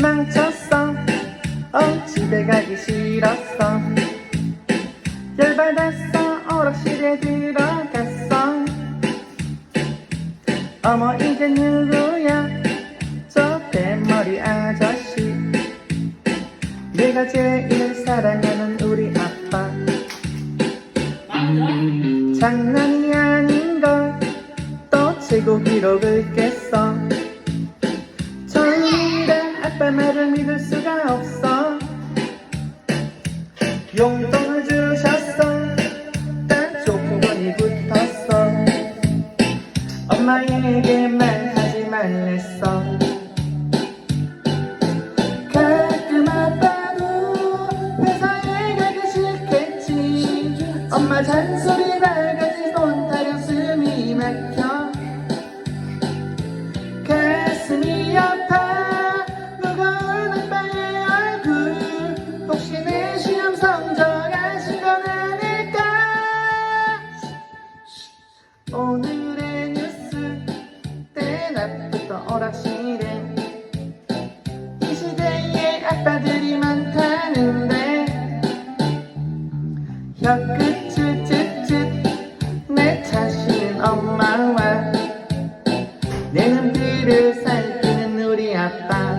망쳤어. 어 집에 가기 싫었어. 열받았어. 오락실에 들어갔어. 어머 이게 누구야? 저 대머리 아저씨. 내가 제일 사랑하는 우리 아빠. 장난이 아닌걸 또 최고 기록을 깼어. 말을 믿을 수가 없어. 용돈을 주셨어. 난 조건이 붙었어. 엄마에게 말하지 말랬어. 가끔 아빠도 회사에 가기 싫겠지. 엄마 잔소리 나가 오늘의 뉴스 대낮부터 오락실에 이 시대에 아빠들이 많다는데 혀끝을 쯧쯧 내 자신은 엄마와 내 눈빛을 살피는 우리 아빠.